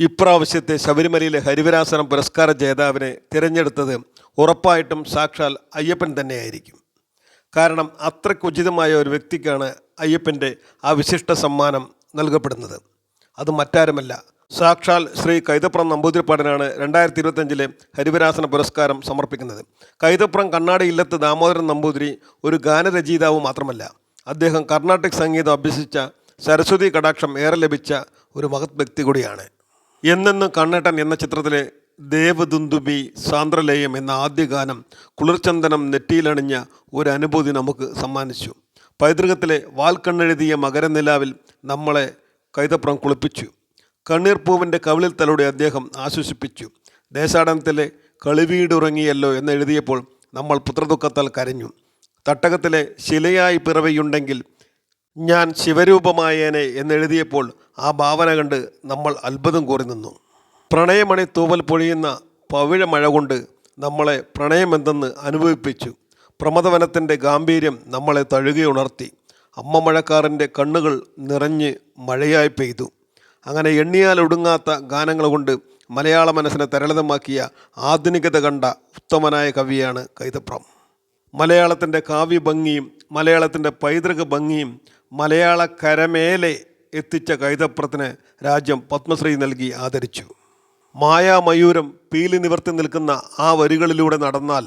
ഇപ്രാവശ്യത്തെ ശബരിമലയിലെ ഹരിവരാസനം പുരസ്കാര ജേതാവിനെ തിരഞ്ഞെടുത്തത് ഉറപ്പായിട്ടും സാക്ഷാൽ അയ്യപ്പൻ തന്നെയായിരിക്കും. കാരണം അത്രയ്ക്ക് ഉചിതമായ ഒരു വ്യക്തിക്കാണ് അയ്യപ്പന്റെ ആ വിശിഷ്ട സമ്മാനം നൽകപ്പെടുന്നത്. അത് മറ്റാരുമല്ല. സാക്ഷാൽ ശ്രീ കൈതപ്രം നമ്പൂതിരിപ്പാടിനാണ് രണ്ടായിരത്തി ഇരുപത്തഞ്ചിലെ ഹരിവരാസന പുരസ്കാരം സമർപ്പിക്കുന്നത്. കൈതപ്രം കണ്ണാടി ഇല്ലത്ത് ദാമോദരൻ നമ്പൂതിരി ഒരു ഗാനരചയിതാവ് മാത്രമല്ല. അദ്ദേഹം കർണാട്ടിക് സംഗീതം അഭ്യസിച്ച സരസ്വതി കടാക്ഷം ഏറെ ലഭിച്ച ഒരു മഹത് വ്യക്തി കൂടിയാണ്. എന്നെന്നും കണ്ണേട്ടൻ എന്ന ചിത്രത്തിലെ ദേവദുന്ദുബി സാന്ദ്രലേയം എന്ന ആദ്യ ഗാനം കുളിർചന്ദനം നെറ്റിയിലണിഞ്ഞ ഒരു അനുഭൂതി നമുക്ക് സമ്മാനിച്ചു. പൈതൃകത്തിലെ വാൽക്കണ്ണെഴുതിയ മകരനിലാവിൽ നമ്മളെ കൈതപ്പുറം കുളിപ്പിച്ചു. കണ്ണീർപ്പൂവിന്റെ കവിളിൽ തലോടെ അദ്ദേഹം ആശ്വസിപ്പിച്ചു. ദേശാടനത്തിലെ കളിവീടുറങ്ങിയല്ലോ എന്നെഴുതിയപ്പോൾ നമ്മൾ പുത്രദുഃഖത്താൽ കരഞ്ഞു. തട്ടകത്തിലെ ശിലയായി പിറവിയുണ്ടെങ്കിൽ ഞാൻ ശിവരൂപമായേനെ എന്നെഴുതിയപ്പോൾ ആ ഭാവന കണ്ട് നമ്മൾ അത്ഭുതം കോറി നിന്നു. പ്രണയമണി തൂവൽ പൊഴിയുന്ന പവിഴ മഴ കൊണ്ട് നമ്മളെ പ്രണയമെന്തെന്ന് അനുഭവിപ്പിച്ചു. പ്രമദവനത്തിന്റെ ഗാംഭീര്യം നമ്മളെ തഴുകിയുണർത്തി അമ്മ മഴക്കാരന്റെ കണ്ണുകൾ നിറഞ്ഞ് മഴയായി പെയ്തു. അങ്ങനെ എണ്ണിയാൽ ഒടുങ്ങാത്ത ഗാനങ്ങൾ കൊണ്ട് മലയാള മനസ്സിനെ തരളിതമാക്കിയ ആധുനികത കണ്ട ഉത്തമനായ കവിയാണ് കൈതപ്രം. മലയാളത്തിന്റെ കാവ്യഭംഗിയും മലയാളത്തിന്റെ പൈതൃക ഭംഗിയും മലയാള കരമേലെ എത്തിച്ച കൈതപ്രത്തിന് രാജ്യം പത്മശ്രീ നൽകി ആദരിച്ചു. മായാമയൂരം പീലി നിവർത്തി നിൽക്കുന്ന ആ വരികളിലൂടെ നടന്നാൽ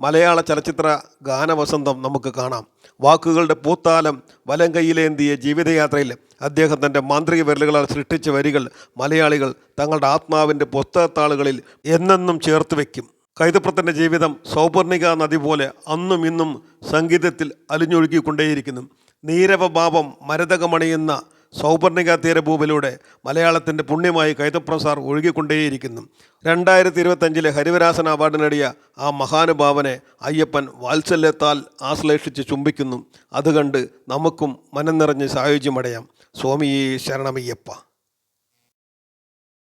മലയാള ചലച്ചിത്ര ഗാനവസന്തം നമുക്ക് കാണാം. വാക്കുകളുടെ പൂത്താലം വലം കൈയിലേന്തിയ ജീവിതയാത്രയിൽ അദ്ദേഹം തന്റെ മാന്ത്രിക വിരലുകളാൽ സൃഷ്ടിച്ച വരികൾ മലയാളികൾ തങ്ങളുടെ ആത്മാവിന്റെ പുസ്തകത്താളുകളിൽ എന്നെന്നും ചേർത്ത് വയ്ക്കും. കൈതപ്രത്തിന്റെ ജീവിതം സൗപർണിക നദി പോലെ അന്നും ഇന്നും സംഗീതത്തിൽ അലിഞ്ഞൊഴുകിക്കൊണ്ടേയിരിക്കുന്നു. നീരവഭാവം മരതകമണിയുന്ന സൗപർണിക തീരഭൂമിലൂടെ മലയാളത്തിന്റെ പുണ്യമായി കൈതപ്രം സാർ ഒഴുകിക്കൊണ്ടേയിരിക്കുന്നു. രണ്ടായിരത്തി ഇരുപത്തഞ്ചിലെ ഹരിവരാസന അവാർഡ് നേടിയ ആ മഹാനുഭാവനെ അയ്യപ്പൻ വാത്സല്യത്താൽ ആശ്ലേഷിച്ച് ചുംബിക്കുന്നു. അതുകണ്ട് നമുക്കും മനം നിറഞ്ഞ് സായുജ്യമടയാം. സ്വാമിയെ ശരണമയ്യപ്പ.